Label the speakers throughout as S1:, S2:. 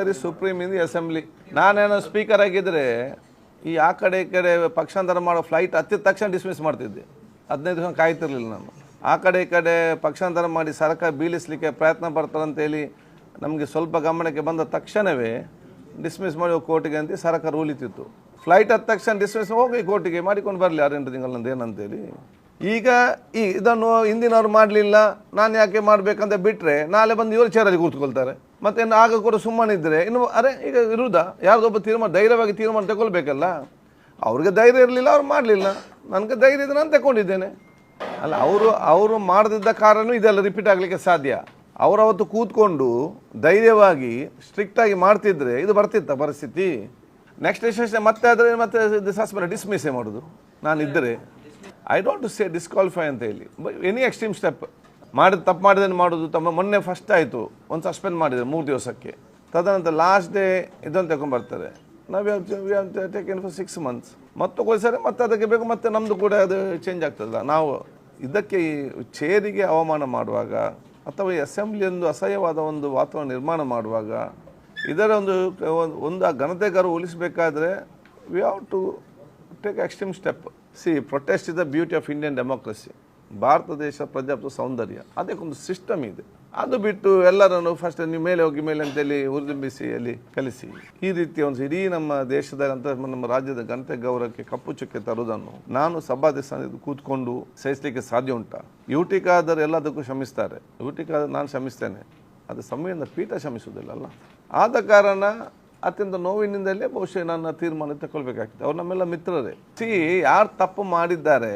S1: Military supreme in the assembly. ನಾನೇನೋ speaker ಆಗಿದ್ದರೆ ಈ ಆ ಕಡೆ ಈ ಕಡೆ ಪಕ್ಷಾಂತರ ಮಾಡೋ ಫ್ಲೈಟ್ ಹತ್ತಿದ ತಕ್ಷಣ ಡಿಸ್ಮಿಸ್ ಮಾಡ್ತಿದ್ದೆ. ಹದಿನೈದು ದಿವಸ ಕಾಯ್ತಿರ್ಲಿಲ್ಲ ನಾನು. ಆ ಕಡೆ ಈ ಕಡೆ ಪಕ್ಷಾಂತರ ಮಾಡಿ ಸರ್ಕಾರ ಬೀಳಿಸ್ಲಿಕ್ಕೆ ಪ್ರಯತ್ನ ಪಡ್ತಾರಂತೇಳಿ ನಮಗೆ ಸ್ವಲ್ಪ ಗಮನಕ್ಕೆ ಬಂದ ತಕ್ಷಣವೇ ಡಿಸ್ಮಿಸ್ ಮಾಡಿ ಕೋರ್ಟಿಗೆ ಅಂತ ಸರ್ಕಾರ ರೂಲಿತಿತ್ತು. ಫ್ಲೈಟ್ ಹತ್ತ ತಕ್ಷಣ ಡಿಸ್ಮಿಸ್ ಹೋಗಿ ಕೋರ್ಟಿಗೆ ಮಾಡಿಕೊಂಡು ಬರಲಿ ಆರೆಂಟು ತಿಂಗಳಂದು ಏನಂತೇಳಿ ಈಗ ಈ ಇದನ್ನು ಹಿಂದಿನವ್ರು ಮಾಡಲಿಲ್ಲ, ನಾನು ಯಾಕೆ ಮಾಡಬೇಕಂತ ಬಿಟ್ಟರೆ ನಾಳೆ ಬಂದು ಇವರು ಚೇರಲ್ಲಿ ಕೂತ್ಕೊಳ್ತಾರೆ. ಮತ್ತೆ ಆಗ ಕೂಡ ಸುಮ್ಮನಿದ್ರೆ, ಇನ್ನು ಅರೆ, ಈಗ ಇರುವುದಾ ಯಾರ್ದೊಬ್ಬ ತೀರ್ಮಾನ ಧೈರ್ಯವಾಗಿ ತೀರ್ಮಾನ ತಗೊಳ್ಬೇಕಲ್ಲ ಅವ್ರಿಗೆ ಧೈರ್ಯ ಇರಲಿಲ್ಲ, ಅವ್ರು ಮಾಡಲಿಲ್ಲ. ನನಗೆ ಧೈರ್ಯ ಇದೆ ನಾನು ತಗೊಂಡಿದ್ದೇನೆ ಅಲ್ಲ, ಅವರು ಅವರು ಮಾಡದಿದ್ದ ಕಾರಣ ಇದೆಲ್ಲ ರಿಪೀಟ್ ಆಗಲಿಕ್ಕೆ ಸಾಧ್ಯ. ಅವರು ಅವತ್ತು ಕೂತ್ಕೊಂಡು ಧೈರ್ಯವಾಗಿ ಸ್ಟ್ರಿಕ್ಟಾಗಿ ಮಾಡ್ತಿದ್ರೆ ಇದು ಬರ್ತಿತ್ತ ಪರಿಸ್ಥಿತಿ? ನೆಕ್ಸ್ಟ್ ಸೆಷನ್ ಮತ್ತೆ ಆದರೆ ಮತ್ತೆ ಸಸ್ಪೆಂಡ್ ಡಿಸ್ಮಿಸೇ ಮಾಡೋದು? ನಾನು ಇದ್ದರೆ ಐ ಡೋಂಟ್ ಸೇ ಡಿಸ್ಕ್ವಾಲಿಫೈ ಅಂತ ಹೇಳಿ. ಎನಿ ಎಕ್ಸ್ಟ್ರೀಮ್ ಸ್ಟೆಪ್ ಮಾಡಿದ ತಪ್ಪು ಮಾಡಿದನ್ನು ಮಾಡೋದು ತಮ್ಮ ಮೊನ್ನೆ ಫಸ್ಟ್ ಆಯಿತು. ಒಂದು ಸಸ್ಪೆಂಡ್ ಮಾಡಿದರೆ ಮೂರು ದಿವಸಕ್ಕೆ. ತದನಂತರ ಲಾಸ್ಟ್ ಡೇ ಇದನ್ನು ತಗೊಂಡ್ಬರ್ತಾರೆ ನಾವು ಟೇಕನ್ ಫಾರ್ ಸಿಕ್ಸ್ ಮಂತ್ಸ್ ಮತ್ತೆ ಸರಿ ಮತ್ತೆ ಅದಕ್ಕೆ ಬೇಕು, ಮತ್ತೆ ನಮ್ಮದು ಕೂಡ ಅದು ಚೇಂಜ್ ಆಗ್ತದಲ್ಲ. ನಾವು ಇದಕ್ಕೆ ಈ ಚೇರಿಗೆ ಅವಮಾನ ಮಾಡುವಾಗ ಅಥವಾ ಈ ಅಸೆಂಬ್ಲಿಯೊಂದು ಅಸಹ್ಯವಾದ ಒಂದು ವಾತಾವರಣ ನಿರ್ಮಾಣ ಮಾಡುವಾಗ ಇದರ ಒಂದು ಒಂದು ಆ ಘನತೆಗಾರ ಉಳಿಸಬೇಕಾದ್ರೆ we have to take extreme step see protest is the beauty of Indian democracy Bharata ದೇಶ ಪ್ರಜಾಪ್ತ ಸೌಂದರ್ಯ. ಅದಕ್ಕೊಂದು ಸಿಸ್ಟಮ್ ಇದೆ. ಅದು ಬಿಟ್ಟು ಎಲ್ಲರನ್ನು ಫಸ್ಟ್ ನೀವು ಮೇಲೆ ಹೋಗಿ ಮೇಲೆ ಅಂತೇಳಿ ಹುರಿದುಂಬಿಸಿ ಅಲ್ಲಿ ಕಲಿಸಿ. ಈ ರೀತಿಯ ಒಂದು ಇಡೀ ನಮ್ಮ ದೇಶದ ನಮ್ಮ ರಾಜ್ಯದ ಘನತೆ ಗೌರವಕ್ಕೆ ಕಪ್ಪು ಚುಕ್ಕೆ ತರುವುದನ್ನು ನಾನು ಸಭಾಧ್ಯಕ್ಷ ಕೂತ್ಕೊಂಡು ಸಹಿಸಲಿಕ್ಕೆ ಸಾಧ್ಯ ಉಂಟಾ. ಯುಟಿಕಾದರೆ ಎಲ್ಲದಕ್ಕೂ ಶ್ರಮಿಸ್ತಾರೆ ಯುಟಿಕಾದರೆ ನಾನು ಶ್ರಮಿಸ್ತೇನೆ ಅದು ಸಂವಿಧಾನ ಪೀಠ ಕ್ಷಮಿಸುವುದಿಲ್ಲಲ್ಲ. ಆದ ಕಾರಣ ಅತ್ಯಂತ ನೋವಿನಿಂದಲೇ ಬಹುಶಃ ನನ್ನ ತೀರ್ಮಾನ ತಗೊಳ್ಬೇಕಾಗ್ತದೆ ಅವ್ರು ನಮ್ಮೆಲ್ಲ ಮಿತ್ರರೇ. ಸಿ ಯಾರು ತಪ್ಪು ಮಾಡಿದ್ದಾರೆ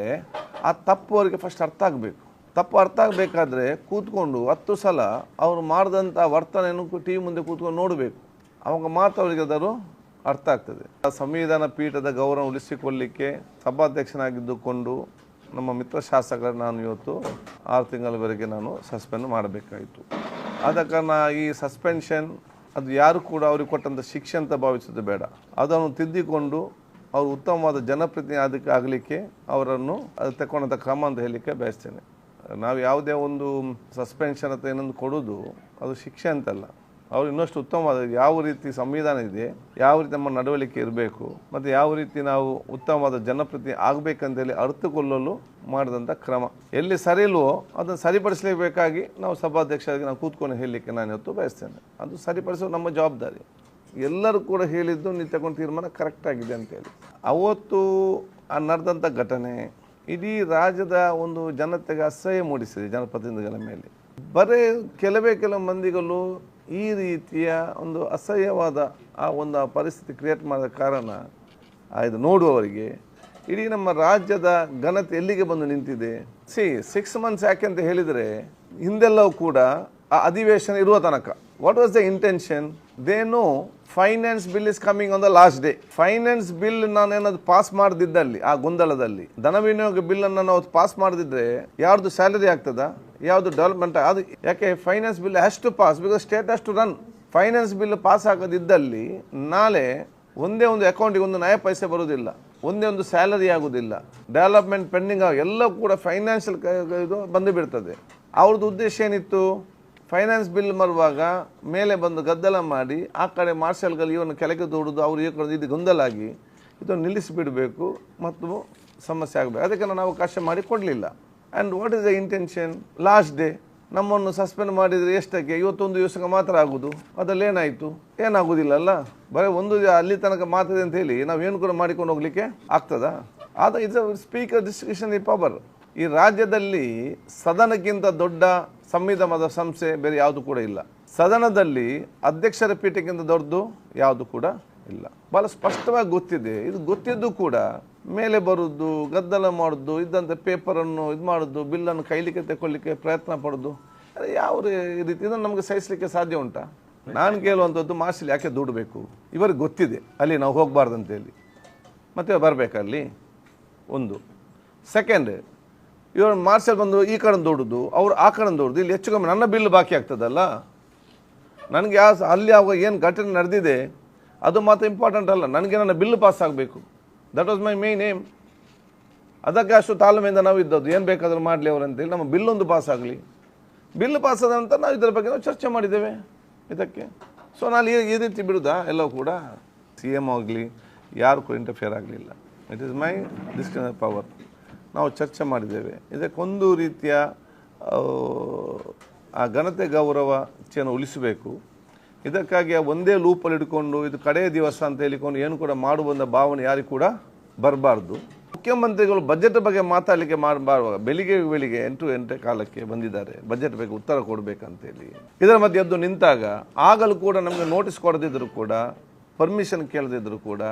S1: ಆ ತಪ್ಪು ಅವರಿಗೆ ಫಸ್ಟ್ ಅರ್ಥ ಆಗಬೇಕು. ತಪ್ಪು ಅರ್ಥ ಆಗಬೇಕಾದ್ರೆ ಕೂತ್ಕೊಂಡು ಹತ್ತು ಸಲ ಅವರು ಮಾಡಿದಂಥ ವರ್ತನೆಯನ್ನು ಟಿ ವಿ ಮುಂದೆ ಕೂತ್ಕೊಂಡು ನೋಡಬೇಕು. ಅವಾಗ ಮಾತ್ರ ಅವರಿಗೆ ಅದರ ಅರ್ಥ ಆಗ್ತದೆ. ಸಂವಿಧಾನ ಪೀಠದ ಗೌರವ ಉಳಿಸಿಕೊಳ್ಳಿಕ್ಕೆ ಸಭಾಧ್ಯಕ್ಷನಾಗಿದ್ದುಕೊಂಡು ನಮ್ಮ ಮಿತ್ರ ಶಾಸಕರ ನಾನು ಇವತ್ತು ಆರು ತಿಂಗಳವರೆಗೆ ನಾನು ಸಸ್ಪೆಂಡ್ ಮಾಡಬೇಕಾಯಿತು. ಆದ ಕಾರಣ ಈ ಸಸ್ಪೆನ್ಷನ್ ಅದು ಯಾರು ಕೂಡ ಅವ್ರಿಗೆ ಕೊಟ್ಟಂಥ ಶಿಕ್ಷೆ ಅಂತ ಭಾವಿಸೋದು ಬೇಡ. ಅದನ್ನು ತಿದ್ದಿಕೊಂಡು ಅವರು ಉತ್ತಮವಾದ ಜನಪ್ರತಿನಿಧಿ ಅದಕ್ಕೆ ಆಗಲಿಕ್ಕೆ ಅವರನ್ನು ಅದು ತಗೊಂಡಂಥ ಕ್ರಮ ಅಂತ ಹೇಳಲಿಕ್ಕೆ ಬಯಸ್ತೇನೆ. ನಾವು ಯಾವುದೇ ಒಂದು ಸಸ್ಪೆನ್ಷನ್ ಅಥವಾ ಏನೊಂದು ಕೊಡೋದು ಅದು ಶಿಕ್ಷೆ ಅಂತಲ್ಲ. ಅವ್ರು ಇನ್ನಷ್ಟು ಉತ್ತಮವಾದ ಯಾವ ರೀತಿ ಸಂವಿಧಾನ ಇದೆ, ಯಾವ ರೀತಿ ನಮ್ಮ ನಡವಳಿಕೆ ಇರಬೇಕು, ಮತ್ತು ಯಾವ ರೀತಿ ನಾವು ಉತ್ತಮವಾದ ಜನಪ್ರತಿನಿಧಿ ಆಗಬೇಕಂತೇಳಿ ಅರ್ಥಕೊಳ್ಳಲು ಮಾಡಿದಂಥ ಕ್ರಮ. ಎಲ್ಲಿ ಸರಿ ಇಲ್ವೋ ಅದನ್ನು ಸರಿಪಡಿಸಲೇಬೇಕಾಗಿ ನಾವು ಸಭಾಧ್ಯಕ್ಷರಿಗೆ ನಾವು ಕೂತ್ಕೊಂಡು ಹೇಳಲಿಕ್ಕೆ ನಾನು ಇವತ್ತು ಬಯಸ್ತೇನೆ. ಅದು ಸರಿಪಡಿಸೋ ನಮ್ಮ ಜವಾಬ್ದಾರಿ. ಎಲ್ಲರೂ ಕೂಡ ಹೇಳಿದ್ದು ನೀವು ತಗೊಂಡು ತೀರ್ಮಾನ ಕರೆಕ್ಟ್ ಆಗಿದೆ ಅಂತೇಳಿ ಅವತ್ತು ಆ ನಡೆದಂಥ ಘಟನೆ, ಇಡೀ ರಾಜ್ಯದ ಒಂದು ಜನತೆಗೆ ಅಸಹ್ಯ ಮೂಡಿಸಿದೆ ಜನಪ್ರತಿನಿಧಿಗಳ ಮೇಲೆ. ಬರೀ ಕೆಲವೇ ಕೆಲವು ಮಂದಿಗಳು ಈ ರೀತಿಯ ಒಂದು ಅಸಹ್ಯವಾದ ಆ ಒಂದು ಪರಿಸ್ಥಿತಿ ಕ್ರಿಯೇಟ್ ಮಾಡಿದ ಕಾರಣ ಇದು ನೋಡುವವರಿಗೆ, ಇಡೀ ನಮ್ಮ ರಾಜ್ಯದ ಘನತೆ ಎಲ್ಲಿಗೆ ಬಂದು ನಿಂತಿದೆ? ಸಿ ಸಿಕ್ಸ್ ಮಂತ್ಸ್ ಯಾಕೆ ಅಂತ ಹೇಳಿದರೆ, ಹಿಂದೆಲ್ಲವೂ ಕೂಡ ಆ ಅಧಿವೇಶನ ಇರುವ ತನಕ. What was the intention they know finance bill is coming on the last day finance bill ನಾನೇನಾದ್ರು pass ಮಾಡದಿದ್ದಲ್ಲಿ, ಆ ಗೊಂದಲದಲ್ಲಿ, ಧನ ವಿನಿಯೋಗ ಬಿಲ್ ಅನ್ನು ನಾವು ಪಾಸ್ ಮಾಡದಿದ್ರೆ ಯಾರ್ದು ಸ್ಯಾಲರಿ ಆಗ್ತದ? ಯಾವುದು ಡೆವಲಪ್ಮೆಂಟ್ ಅದು ಯಾಕೆ finance bill has to pass because state has to run finance bill pass ಆಗದಿದ್ದಲ್ಲಿ ನಾಳೆ ಒಂದೇ ಒಂದು ಅಕೌಂಟಿಗೆ ಒಂದು ನಯ ಪೈಸೆ ಬರುವುದಿಲ್ಲ, ಒಂದೇ ಒಂದು ಸ್ಯಾಲರಿ ಆಗುವುದಿಲ್ಲ. ಡೆವಲಪ್ಮೆಂಟ್ ಪೆಂಡಿಂಗ್ ಎಲ್ಲ ಕೂಡ ಫೈನಾನ್ಷಿಯಲ್ ಇದು ಬಂದು ಬಿಡ್ತದೆ. ಅವ್ರದ್ದು ಉದ್ದೇಶ ಏನಿತ್ತು? ಫೈನಾನ್ಸ್ ಬಿಲ್ ಮರುವಾಗ ಮೇಲೆ ಬಂದು ಗದ್ದಲ ಮಾಡಿ ಆ ಕಡೆ ಮಾರ್ಷಲ್ಗಳು ಇವನು ಕೆಳಗೆ ದೂಡೋದು, ಅವರು ಈ ಕಡೆ ಇದು ಗೊಂದಲಾಗಿ ಇದನ್ನು ನಿಲ್ಲಿಸಿಬಿಡಬೇಕು ಮತ್ತು ಸಮಸ್ಯೆ ಆಗಬೇಕು. ಅದಕ್ಕೆ ನಾನು ಅವಕಾಶ ಮಾಡಿ ಕೊಡಲಿಲ್ಲ. And what is the intention last day ನಮ್ಮನ್ನು ಸಸ್ಪೆಂಡ್ ಮಾಡಿದರೆ ಎಷ್ಟಕ್ಕೆ? ಇವತ್ತೊಂದು ದಿವಸಕ್ಕೆ ಮಾತ್ರ ಆಗೋದು? ಅದರಲ್ಲಿ ಏನಾಯಿತು? ಏನಾಗೋದಿಲ್ಲಲ್ಲ? ಬರೀ ಒಂದು ಅಲ್ಲಿ ತನಕ ಮಾತಿದೆ ಅಂತ ಹೇಳಿ, ನಾವು ಏನು ಕೂಡ ಮಾಡಿಕೊಂಡು ಹೋಗ್ಲಿಕ್ಕೆ ಆಗ್ತದ? ಆದ ಇಸ್ ಸ್ಪೀಕರ್ ಡಿಸ್ಟ್ರಿಬ್ಯೂಷನ್ ಈ ಪವರ್ ಈ ರಾಜ್ಯದಲ್ಲಿ ಸದನಕ್ಕಿಂತ ದೊಡ್ಡ ಸಂವಿಧಾನದ ಸಂಸ್ಥೆ ಬೇರೆ ಯಾವುದು ಕೂಡ ಇಲ್ಲ. ಸದನದಲ್ಲಿ ಅಧ್ಯಕ್ಷರ ಪೀಠಕ್ಕಿಂತ ದೊಡ್ಡದು ಯಾವುದು ಕೂಡ ಇಲ್ಲ. ಬಹಳ ಸ್ಪಷ್ಟವಾಗಿ ಗೊತ್ತಿದೆ. ಇದು ಗೊತ್ತಿದ್ದು ಕೂಡ ಮೇಲೆ ಬರೋದು ಗದ್ದಲ ಮಾಡೋದು ಇದ್ದಂಥ ಪೇಪರನ್ನು ಇದು ಮಾಡೋದು ಬಿಲ್ಲನ್ನು ಕೈಲಿಕ್ಕೆ ತಗೊಳ್ಳಿಕ್ಕೆ ಪ್ರಯತ್ನ ಪಡೋದು ಯಾವ ರೀತಿ ಇದನ್ನು ನಮಗೆ ಸಹಿಸಲಿಕ್ಕೆ ಸಾಧ್ಯ ಉಂಟಾ? ನಾನು ಕೇಳುವಂಥದ್ದು ಮಾರ್ಷಲ್ ಯಾಕೆ ದುಡಬೇಕು? ಇವರಿಗೆ ಗೊತ್ತಿದೆ. ಅಲ್ಲಿ ನಾವು ಹೋಗಬಾರ್ದಂತೇಳಿ ಮತ್ತೆ ಬರಬೇಕಲ್ಲಿ? ಒಂದು. ಸೆಕೆಂಡ್ ಇವರು ಮಾರ್ಷಲ್ ಬಂದು ಈ ಕಡೆ ದೊಡ್ಡದು, ಅವ್ರು ಆ ಕಡೆ ದೊಡ್ಡದು, ಇಲ್ಲಿ ಹೆಚ್ಚು ಕಮ್ಮಿ ನನ್ನ ಬಿಲ್ ಬಾಕಿ ಆಗ್ತದಲ್ಲ? ನನಗೆ ಯಾವ ಅಲ್ಲಿ ಅವಾಗ ಏನು ಘಟನೆ ನಡೆದಿದೆ, ಅದು ಮಾತ್ರ ಇಂಪಾರ್ಟೆಂಟ್ ಅಲ್ಲ, ನನಗೆ ನನ್ನ ಬಿಲ್ ಪಾಸ್ ಆಗಬೇಕು. That was my main aim ಅದಕ್ಕೆ ಅಷ್ಟು ತಾಳ್ಮೆಯಿಂದ ನಾವು ಇದ್ದದ್ದು. ಏನು ಬೇಕಾದರೂ ಮಾಡಲಿ ಅವರು ಅಂತೇಳಿ ನಮ್ಮ ಬಿಲ್ ಒಂದು ಪಾಸ್ ಆಗಲಿ. ಬಿಲ್ ಪಾಸ್ ಆದ ನಂತರ ನಾವು ಇದರ ಬಗ್ಗೆ ನಾವು ಚರ್ಚೆ ಮಾಡಿದ್ದೇವೆ. ಇದಕ್ಕೆ. ಸೊ ನಾನು ಈ ಈ ರೀತಿ ಬಿಡುದಾ? ಎಲ್ಲವೂ ಕೂಡ ಸಿ ಎಂ ಆಗಲಿ, ಯಾರು ಕೂಡ ಇಂಟರ್ಫಿಯರ್ ಆಗಲಿಲ್ಲ. It is my discretion power ನಾವು ಚರ್ಚೆ ಮಾಡಿದ್ದೇವೆ. ಇದಕ್ಕೊಂದು ರೀತಿಯ ಆ, ಘನತೆ ಗೌರವ ಚೇನ ಉಳಿಸಬೇಕು. ಇದಕ್ಕಾಗಿ ಒಂದೇ ಲೂಪಲ್ಲಿ ಇಟ್ಕೊಂಡು ಇದು ಕಡೆಯ ದಿವಸ ಅಂತ ಹೇಳಿಕೊಂಡು ಏನು ಕೂಡ ಮಾಡುವಂಥ ಭಾವನೆ ಯಾರಿಗೂ ಕೂಡ ಬರಬಾರ್ದು. ಮುಖ್ಯಮಂತ್ರಿಗಳು ಬಜೆಟ್ ಬಗ್ಗೆ ಮಾತಾಡಲಿಕ್ಕೆ ಮಾಡಬಾರ್ದು ಬೆಳಿಗ್ಗೆ ಬೆಳಿಗ್ಗೆ ಎಂಟು ಎಂಟು ಕಾಲಕ್ಕೆ ಬಂದಿದ್ದಾರೆ. ಬಜೆಟ್ ಬಗ್ಗೆ ಉತ್ತರ ಕೊಡಬೇಕಂತೇಳಿ. ಇದರ ಮಧ್ಯೆ ಎದ್ದು ನಿಂತಾಗ ಆಗಲೂ ಕೂಡ ನಮಗೆ ನೋಟಿಸ್ ಕೊಡದಿದ್ದರೂ ಕೂಡ ಪರ್ಮಿಷನ್ ಕೇಳದಿದ್ದರೂ ಕೂಡ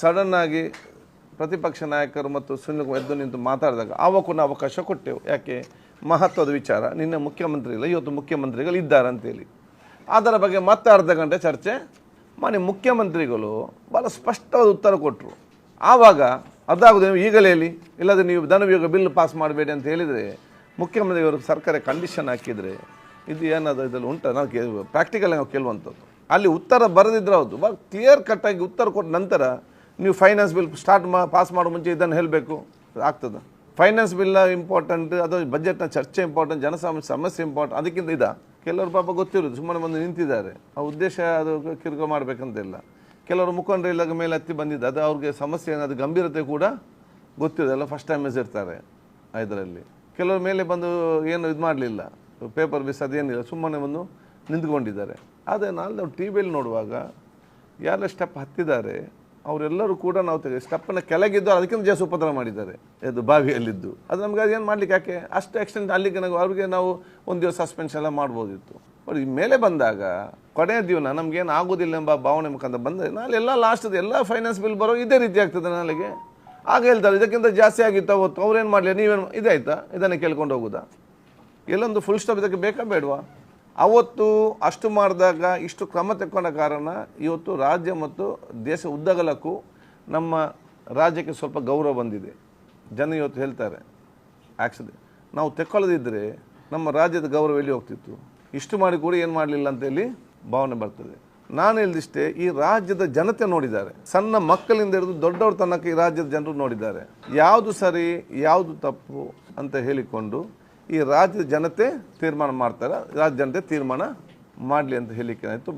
S1: ಸಡನ್ನಾಗಿ ಪ್ರತಿಪಕ್ಷ ನಾಯಕರು ಮತ್ತು ಕುಮಾರ್ ಎದ್ದು ನಿಂತು ಮಾತಾಡಿದಾಗ ಅವಕ್ಕೂ ನಾವು ಅವಕಾಶ ಕೊಟ್ಟೆವು. ಯಾಕೆ? ಮಹತ್ವದ ವಿಚಾರ. ನಿನ್ನೆ ಮುಖ್ಯಮಂತ್ರಿ ಇಲ್ಲ ಇವತ್ತು ಮುಖ್ಯಮಂತ್ರಿಗಳು ಇದ್ದಾರೆ ಅಂತೇಳಿ ಅದರ ಬಗ್ಗೆ ಮತ್ತೆ ಅರ್ಧ ಗಂಟೆ ಚರ್ಚೆ. ಮನೆ ಮುಖ್ಯಮಂತ್ರಿಗಳು ಭಾಳ ಸ್ಪಷ್ಟವಾದ ಉತ್ತರ ಕೊಟ್ಟರು ಆವಾಗ ಅದಾಗುದು ನೀವು ಈಗಲೇ ಹೇಳಿ. ಇಲ್ಲದೆ ನೀವು ಧನವಿಯೋಗ ಬಿಲ್ ಪಾಸ್ ಮಾಡಬೇಡಿ ಅಂತ ಹೇಳಿದರೆ ಮುಖ್ಯಮಂತ್ರಿಯವರು ಸರ್ಕಾರ ಕಂಡೀಷನ್ ಹಾಕಿದರೆ ಇದು ಏನದು ಇದರಲ್ಲಿ ಉಂಟ? ನಾವು ಪ್ರಾಕ್ಟಿಕಲ್ ನಾವು ಕೇಳುವಂಥದ್ದು. ಅಲ್ಲಿ ಉತ್ತರ ಬರೆದಿದ್ರೆ ಹೌದು. ಭಾಳ ಕ್ಲಿಯರ್ ಕಟ್ಟಾಗಿ ಉತ್ತರ ಕೊಟ್ಟ ನಂತರ ನೀವು ಫೈನಾನ್ಸ್ ಬಿಲ್ ಸ್ಟಾರ್ಟ್ ಮಾ ಪಾಸ್ ಮಾಡೋ ಮುಂಚೆ ಇದನ್ನು ಹೇಳಬೇಕು. ಆಗ್ತದೆ. ಫೈನಾನ್ಸ್ ಬಿಲ್ ಇಂಪಾರ್ಟೆಂಟ್ ಅದು ಬಜೆಟ್ನ ಚರ್ಚೆ ಇಂಪಾರ್ಟೆಂಟ್ ಜನಸಾಮಾನ್ಯ ಸಮಸ್ಯೆ ಇಂಪಾರ್ಟೆಂಟ್ ಅದಕ್ಕಿಂತ ಇದ. ಕೆಲವರು ಪಾಪ ಗೊತ್ತಿರೋದು ಸುಮ್ಮನೆ ಬಂದು ನಿಂತಿದ್ದಾರೆ. ಆ ಉದ್ದೇಶ ಅದು ಕಿರುಕ ಮಾಡಬೇಕಂತಿಲ್ಲ. ಕೆಲವರು ಮುಖಂಡರು ಇಲ್ಲಾಗ ಮೇಲೆ ಹತ್ತಿ ಬಂದಿದ್ದು, ಅದು ಅವ್ರಿಗೆ ಸಮಸ್ಯೆ ಏನಾದ್ರು ಗಂಭೀರತೆ ಕೂಡ ಗೊತ್ತಿರೋದಲ್ಲ ಫಸ್ಟ್ ಟೈಮ್ ಇರ್ತಾರೆ ಇದರಲ್ಲಿ. ಕೆಲವರು ಮೇಲೆ ಬಂದು ಏನು ಇದು ಮಾಡಲಿಲ್ಲ. ಪೇಪರ್ ಬಿಸ್ ಅದೇನಿಲ್ಲ, ಸುಮ್ಮನೆ ಬಂದು ನಿಂತ್ಕೊಂಡಿದ್ದಾರೆ. ಆದರೆ ನಾಳೆ ಟಿ ವಿಯಲ್ಲಿ ನೋಡುವಾಗ ಯಾರೆಲ್ಲ ಸ್ಟೆಪ್ ಹತ್ತಿದ್ದಾರೆ ಅವರೆಲ್ಲರೂ ಕೂಡ ನಾವು ತೆಗೆ ಸ್ಟೆಪ್ಪನ್ನು ಕೆಳಗಿದ್ದು ಅದಕ್ಕಿಂತ ಜಾಸ್ತಿ ಉಪದ್ರ ಮಾಡಿದ್ದಾರೆ. ಅದು ಬಾವಿಯಲ್ಲಿದ್ದು. ಅದು ನಮ್ಗೆ ಅದೇನು ಮಾಡ್ಲಿಕ್ಕೆ ಯಾಕೆ? ಅಷ್ಟು ಎಕ್ಸ್ಟೆಂಟ್ ಅಲ್ಲಿಗೆ ನಾವು ಅವ್ರಿಗೆ ನಾವು ಒಂದು ದಿವಸ ಸಸ್ಪೆನ್ಷನ್ ಎಲ್ಲ ಮಾಡ್ಬೋದಿತ್ತು. ಬಟ್ ಮೇಲೆ ಬಂದಾಗ ಕೊನೆಯ ದಿವನ ನಮಗೇನು ಆಗೋದಿಲ್ಲ ಎಂಬ ಭಾವನೆ ಮುಖಾಂತರ ಬಂದರೆ ನಾಳೆ ಎಲ್ಲ ಲಾಸ್ಟ್ ಎಲ್ಲ ಫೈನಾನ್ಸ್ ಬಿಲ್ ಬರೋ ಇದೇ ರೀತಿ ಆಗ್ತದೆ ನಾಳೆಗೆ. ಆಗ ಹೇಳ್ತಾರೆ, ಇದಕ್ಕಿಂತ ಜಾಸ್ತಿ ಆಗಿತ್ತು ಅವತ್ತು ಅವ್ರೇನು ಮಾಡಲಿ? ನೀವೇನು ಇದಾಯ್ತಾ? ಇದನ್ನು ಕೇಳ್ಕೊಂಡು ಹೋಗೋದಾ? ಎಲ್ಲೊಂದು ಫುಲ್ ಸ್ಟಾಪ್ ಇದಕ್ಕೆ ಬೇಕಾ ಬೇಡವಾ? ಅವತ್ತು ಅಷ್ಟು ಮಾಡಿದಾಗ ಇಷ್ಟು ಕ್ರಮ ತೆಕ್ಕೊಂಡ ಕಾರಣ ಇವತ್ತು ರಾಜ್ಯ ಮತ್ತು ದೇಶ ಉದ್ದಗಲಕ್ಕೂ ನಮ್ಮ ರಾಜ್ಯಕ್ಕೆ ಸ್ವಲ್ಪ ಗೌರವ ಬಂದಿದೆ. ಜನ ಇವತ್ತು ಹೇಳ್ತಾರೆ ಆ್ಯಕ್ಚುಲಿ ನಾವು ತೆಕ್ಕೊಳ್ಳದಿದ್ದರೆ ನಮ್ಮ ರಾಜ್ಯದ ಗೌರವ ಎಲ್ಲಿ ಹೋಗ್ತಿತ್ತು? ಇಷ್ಟು ಮಾಡಿ ಕೂಡ ಏನು ಮಾಡಲಿಲ್ಲ? ಅಂತೇಳಿ ಭಾವನೆ ಬರ್ತದೆ. ನಾನು ಹೇಳಿದಿಷ್ಟೇ, ಈ ರಾಜ್ಯದ ಜನತೆ ನೋಡಿದ್ದಾರೆ. ಸಣ್ಣ ಮಕ್ಕಳಿಂದ ಹಿಡಿದು ದೊಡ್ಡವ್ರ ತನಕ ಈ ರಾಜ್ಯದ ಜನರು ನೋಡಿದ್ದಾರೆ. ಯಾವುದು ಸರಿ, ಯಾವುದು ತಪ್ಪು ಅಂತ ಹೇಳಿಕೊಂಡು ಈ ರಾಜ್ಯದ ಜನತೆ ತೀರ್ಮಾನ ಮಾಡ್ತಾರೆ. ರಾಜ್ಯ ಜನತೆ ತೀರ್ಮಾನ ಮಾಡಲಿ ಅಂತ ಹೇಳಿಕ್ಕೆ ಆಯಿತು.